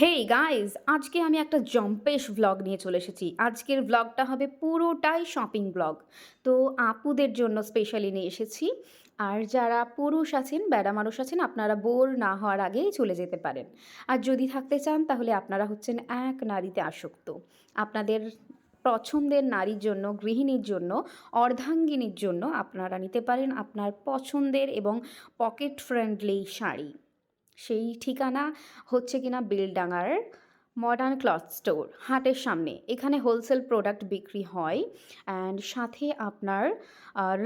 Hey guys আজকে আমি একটা জম্পেশ ব্লগ নিয়ে চলে এসেছি। আজকের ব্লগটা হবে পুরোটাই শপিং ব্লগ তো আপুদের জন্য স্পেশালি নিয়ে এসেছি। আর যারা পুরুষ আছেন, বেড়া মানুষ আছেন, আপনারা বোর না হওয়ার আগেই চলে যেতে পারেন। আর যদি থাকতে চান, তাহলে আপনারা হচ্ছেন এক নারীতে আসক্ত। আপনাদের পছন্দের নারীর জন্য, গৃহিণীর জন্য, অর্ধাঙ্গিনীর জন্য আপনারা নিতে পারেন আপনার পছন্দের এবং পকেট ফ্রেন্ডলি শাড়ি। সেই ঠিকানা হচ্ছে কিনা বেলডাঙার মডার্ন ক্লথ স্টোর হাটের সামনে। এখানে হোলসেল প্রোডাক্ট বিক্রি হয় অ্যান্ড সাথে আপনার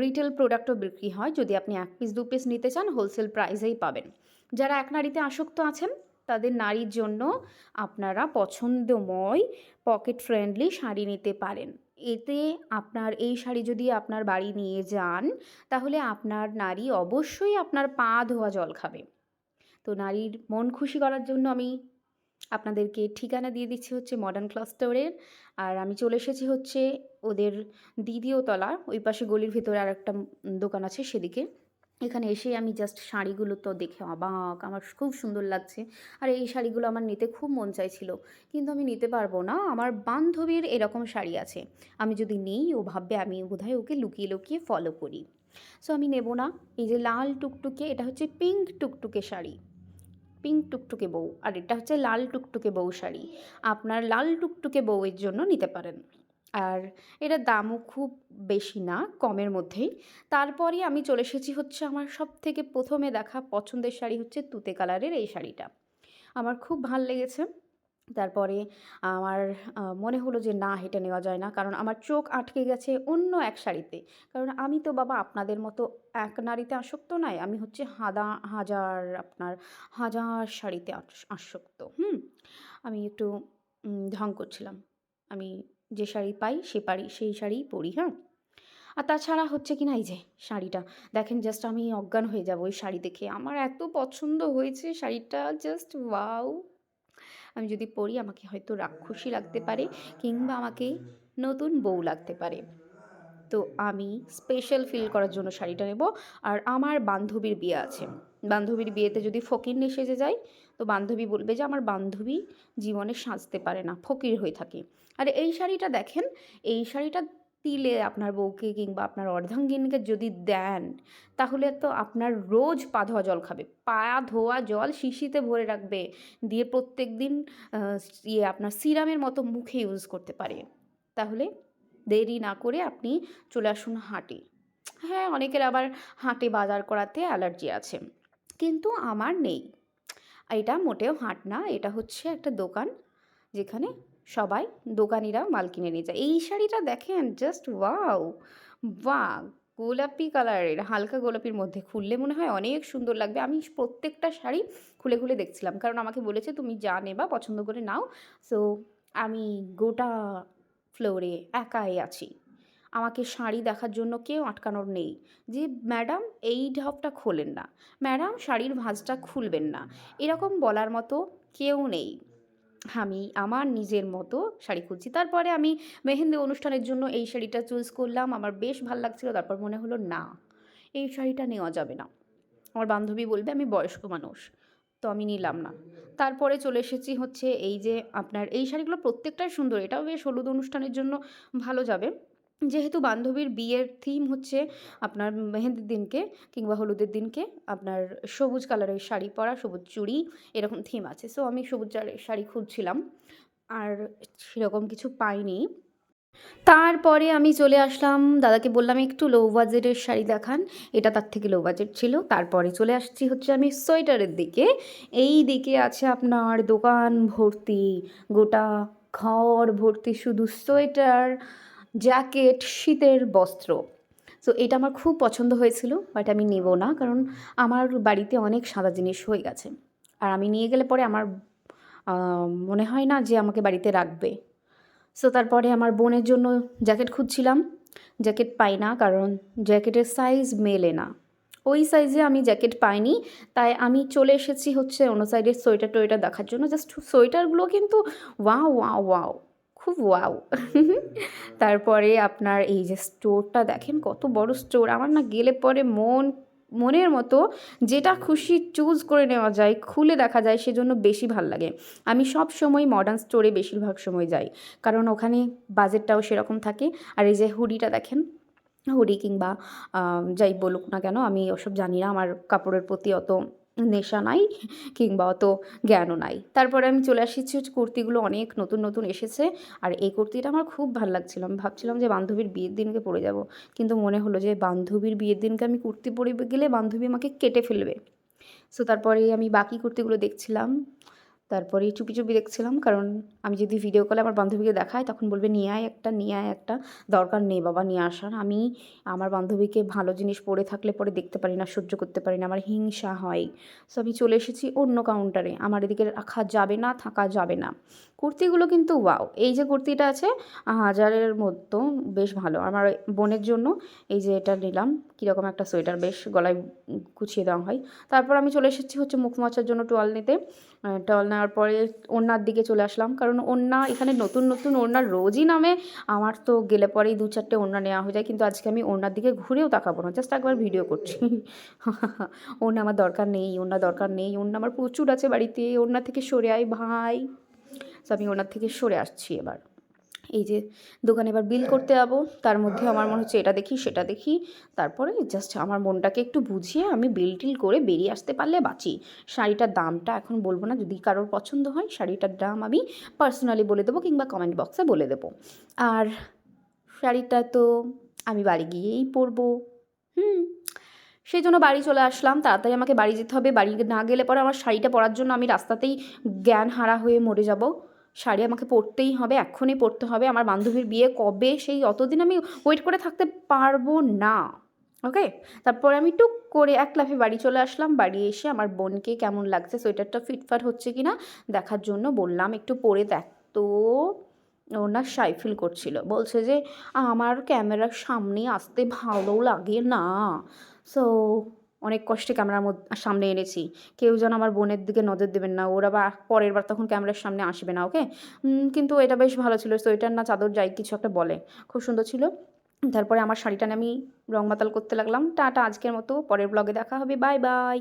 রিটেল প্রোডাক্টও বিক্রি হয় যদি আপনি এক পিস দু পিস নিতে চান হোলসেল প্রাইসেই পাবেন। যারা এক নারীতে আসক্ত আছেন, তাদের নারীর জন্য আপনারা পছন্দময় পকেট ফ্রেন্ডলি শাড়ি নিতে পারেন। এতে আপনার, এই শাড়ি যদি আপনার বাড়ি নিয়ে যান, তাহলে আপনার নারী অবশ্যই আপনার পা ধোয়া জল খাবে। তো নারীর মন খুশি করার জন্য আমি আপনাদেরকে ঠিকানা দিয়ে দিচ্ছি হচ্ছে মডার্ন ক্লথ স্টোরের আর আমি চলে এসেছি হচ্ছে ওদের দ্বিতীয় তলা, ওই পাশে গলির ভেতরে আর একটা দোকান আছে সেদিকে। এখানে এসে আমি জাস্ট শাড়িগুলো তো দেখে অবাক, আমার খুব সুন্দর লাগছে। আর এই শাড়িগুলো আমার নিতে খুব মন চাইছিল, কিন্তু আমি নিতে পারব না, আমার বান্ধবীর এরকম শাড়ি আছে। আমি যদি নিই, ও ভাববে আমি বোধহয় ওকে লুকিয়ে লুকিয়ে ফলো করি। সো আমি নেব না, এই যে লাল টুকটুকে, এটা হচ্ছে পিঙ্ক টুকটুকে শাড়ি। পিঙ্ক টুকটুকে বউ, আর এটা হচ্ছে লাল টুকটুকে বউ শাড়ি। আপনার লাল টুকটুকে বউয়ের জন্য নিতে পারেন। আর এটার দামও খুব বেশি না, কমের মধ্যেই। তারপরে আমি চলে এসেছি হচ্ছে আমার সব থেকে প্রথমে দেখা পছন্দের শাড়ি হচ্ছে তুতে কালারের এই শাড়িটা। আমার খুব ভালো লেগেছে। তারপরে আমার মনে হলো যে না, হেঁটে নেওয়া যায় না। কারণ আমার চোখ আটকে গেছে অন্য এক শাড়িতে কারণ আমি তো বাবা আপনাদের মতো এক নারীতে আসক্ত নয়, আমি হচ্ছে হাদা, হাজার আপনার হাজার শাড়িতে আসক্ত। হুম? আমি একটু ঢং করছিলাম। আমি যে শাড়ি পাই সে পারি, সেই শাড়িই পরি হ্যাঁ? আর তাছাড়া হচ্ছে কি না, এই যে শাড়িটা, দেখেন জাস্ট আমি অজ্ঞান হয়ে যাব ওই শাড়ি দেখে। আমার এত পছন্দ হয়েছে শাড়িটা জাস্ট ওয়াও আমি যদি পড়ি, আমাকে হয়তো রাক্ষসী লাগতে পারে কিংবা আমাকে নতুন বউ লাগতে পারে। তো আমি স্পেশাল ফিল করার জন্য শাড়িটা নেব। আর আমার বান্ধবীর বিয়ে আছে। বান্ধবীর বিয়েতে যদি ফকির সেজে যায়, তো বান্ধবী বলবে যে, আমার বান্ধবী জীবনে সাজতে পারে না, ফকির হয়ে থাকে। আর, এই শাড়িটা দেখেন, এই শাড়িটা তিলে আপনার বউকে কিংবা আপনার অর্ধাঙ্গিনীকে যদি দেন, তাহলে তো আপনার রোজ পা ধোয়া জল খাবে। পা ধোয়া জল শিশিতে ভরে রাখবে, দিয়ে প্রত্যেক দিন ইয়ে আপনার সিরামের মতো মুখে ইউজ করতে পারে। তাহলে দেরি না করে আপনি চলে আসুন হাঁটে। হ্যাঁ অনেকের আবার হাঁটে বাজার করাতে অ্যালার্জি আছে, কিন্তু আমার নেই। এটা মোটেও হাট না, এটা হচ্ছে একটা দোকান যেখানে সবাই দোকানিরা মাল কিনে নিয়ে যায়। এই শাড়িটা দেখেন জাস্ট ওয়াও বা গোলাপি কালারের, হালকা গোলাপির মধ্যে খুললে মনে হয় অনেক সুন্দর লাগবে। আমি প্রত্যেকটা শাড়ি খুলে খুলে দেখছিলাম, কারণ আমাকে বলেছে তুমি যা নেবা, পছন্দ করে নাও। সো আমি গোটা ফ্লোরে একাই আছি। আমাকে শাড়ি দেখার জন্য কেউ আটকানোর নেই। যে ম্যাডাম এই ঢপটা খোলেন না। ম্যাডাম শাড়ির ভাঁজটা খুলবেন না। এরকম বলার মতো কেউ নেই। আমি আমার নিজের মতো শাড়ি খুঁজছি। তারপরে আমি মেহেন্দি অনুষ্ঠানের জন্য এই শাড়িটা চুজ করলাম। আমার বেশ ভালো লাগছিল। তারপর মনে হলো, না, এই শাড়িটা নেওয়া যাবে না। আমার বান্ধবী বলবে, আমি বয়স্ক মানুষ, তো আমি নিলাম না। তারপরে চলে এসেছি হচ্ছে এই যে আপনার এই শাড়িগুলো প্রত্যেকটাই সুন্দর। এটাও বেশ হলুদ অনুষ্ঠানের জন্য ভালো যাবে। যেহেতু বান্ধবীর বিয়ের থিম হচ্ছে আপনার মেহেন্দির দিনকে কিংবা হলুদের দিনকে, আপনার সবুজ কালারের শাড়ি পরা, সবুজ চুড়ি, এরকম থিম আছে। সো আমি সবুজ শাড়ি খুঁজছিলাম আর সেরকম কিছু পাইনি। তারপরে আমি চলে আসলাম। দাদাকে বললাম, একটু লো বাজেটের শাড়ি দেখান। এটা তার থেকে লো বাজেট ছিল। তারপরে চলে আসছি হচ্ছে আমি সোয়েটারের দিকে। এই দিকে আছে আপনার দোকান ভর্তি, গোটা ঘর ভর্তি শুধু সোয়েটার। জ্যাকেট, শীতের বস্ত্র। সো এটা আমার খুব পছন্দ হয়েছিল বাট আমি নেব না, কারণ আমার বাড়িতে অনেক সাদা জিনিস হয়ে গেছে। আর আমি নিয়ে গেলে পরে আমার মনে হয় না যে আমাকে বাড়িতে রাখবে। সো তারপরে আমার বোনের জন্য জ্যাকেট খুঁজছিলাম। জ্যাকেট পাই না, কারণ জ্যাকেটের সাইজ মেলে না। ওই সাইজে আমি জ্যাকেট পাইনি, তাই আমি চলে এসেছি হচ্ছে অন্য সাইডের সোয়েটার টোয়েটার দেখার জন্য। জাস্ট সোয়েটারগুলো কিন্তু ওয়াও ওয়াও ওয়াও খুব ওয়াও। তারপরে আপনার এই যে স্টোরটা দেখেন, কত বড় স্টোর। আমার না গেলে পরে মন, মনের মতো যেটা খুশি চুজ করে নেওয়া যায়, খুলে দেখা যায়, সেজন্য বেশি ভালো লাগে। আমি সব সময় মডার্ন স্টোরে বেশিরভাগ সময় যাই। কারণ ওখানে বাজেটটাও সেরকম থাকে। আর এই যে হুডিটা দেখেন, হুডি কিংবা যাই বলুক না কেন, আমি ওসব জানি না। আমার কাপড়ের প্রতি অত নেশা নাই কিংবা অত জ্ঞানও নাই। তারপরে আমি চলে হচ্ছে কুর্তিগুলো অনেক নতুন নতুন এসেছে আর এই কুর্তিটা আমার খুব ভালো লাগছিল। আমি ভাবছিলাম যে বান্ধবীর বিয়ের দিনকে পরে যাব, কিন্তু মনে হলো যে বান্ধবীর বিয়ের দিনকে আমি কুর্তি পরে গেলে বান্ধবী আমাকে কেটে ফেলবে। সো তারপরে আমি বাকি কুর্তিগুলো দেখছিলাম তারপরে চুপি চুপি দেখছিলাম কারণ আমি যদি ভিডিও কলে আমার বান্ধবীকে দেখাই, তখন বলবে, নিয়ে আয় একটা, নিয়ে আয় একটা, দরকার নেই বাবা, নিয়ে আসার আমি আমার বান্ধবীকে ভালো জিনিস পরে থাকলে পরে দেখতে পারি না, সহ্য করতে পারি না, আমার হিংসা হয়। সো আমি চলে এসেছি অন্য কাউন্টারে আমার এদিকে রাখা যাবে না, থাকা যাবে না। কুর্তিগুলো কিন্তু ওয়াও এই যে কুর্তিটা আছে, হাজারের মতো, বেশ ভালো। আমার বোনের জন্য এই যে এটা নিলাম, কীরকম একটা সোয়েটার, বেশ গলায় কুচিয়ে দেওয়া হয়। তারপর আমি চলে এসেছি হচ্ছে মুখ মোছার জন্য টোয়াল নিতে। টল নেওয়ার পরে ওড়নার দিকে চলে আসলাম, কারণ ওড়না, এখানে নতুন নতুন ওড়না রোজই নামে। আমার তো গেলে পরেই দু চারটে ওড়না নেওয়া হয়ে যায়, কিন্তু আজকে আমি ওড়নার দিকে ঘুরেও তাকাবো না। জাস্ট একবার ভিডিও করছি। ওড়না আমার দরকার নেই, ওড়না দরকার নেই, ওড়না আমার প্রচুর আছে বাড়িতে, ওড়না থেকে সরে আয়, ভাই। তো আমি ওড়নার থেকে সরে আসছি এবার। এই যে দোকানে এবার বিল করতে যাব, তার মধ্যে আমার মনে হচ্ছে এটা দেখি, সেটা দেখি। তারপরে জাস্ট আমার মনটাকে একটু বুঝিয়ে আমি বিল টিল করে বেরিয়ে আসতে পারলে বাঁচি। শাড়িটার দামটা এখন বলব না, যদি কারোর পছন্দ হয়, শাড়িটার দাম আমি পার্সোনালি বলে দেবো কিংবা কমেন্ট বক্সে বলে দেবো। আর শাড়িটা তো আমি বাড়ি গিয়েই পরবো। হুম, সেই জন্য বাড়ি চলে আসলাম। তাড়াতাড়ি আমাকে বাড়ি যেতে হবে। বাড়ি না গেলে পরে আমার শাড়িটা পরার জন্য আমি রাস্তাতেই জ্ঞান হারা হয়ে মরে যাব। শাড়ি আমাকে পরতেই হবে, এক্ষুনি পরতে হবে। আমার বান্ধবীর বিয়ে কবে সেই অতদিন আমি ওয়েট করে থাকতে পারব না ওকে তারপরে আমি টুক করে এক লাফে বাড়ি চলে আসলাম। বাড়ি এসে আমার বোনকে কেমন লাগছে, সোয়েটারটা ফিটফাট হচ্ছে কি না দেখার জন্য বললাম, একটু পরে দেখ তো। ও না সাই ফিল করছিল, বলছে যে, আমার ক্যামেরার সামনে আসতে ভালো লাগে না। সো অনেক কষ্টে ক্যামেরার মধ্যে, সামনে এনেছি। কেউ যেন আমার বোনের দিকে নজর দেবেন না। ওরা বা পরের বার তখন ক্যামেরার সামনে আসবে না, ওকে? কিন্তু এটা বেশ ভালো ছিল। সোয়েটার না চাদর যাই কিছু একটা বলে। খুব সুন্দর ছিল। তারপরে আমার শাড়িটা আমি রং মাতাল করতে লাগলাম। টাটা, আজকের মতো। পরের ব্লগে দেখা হবে। Bye bye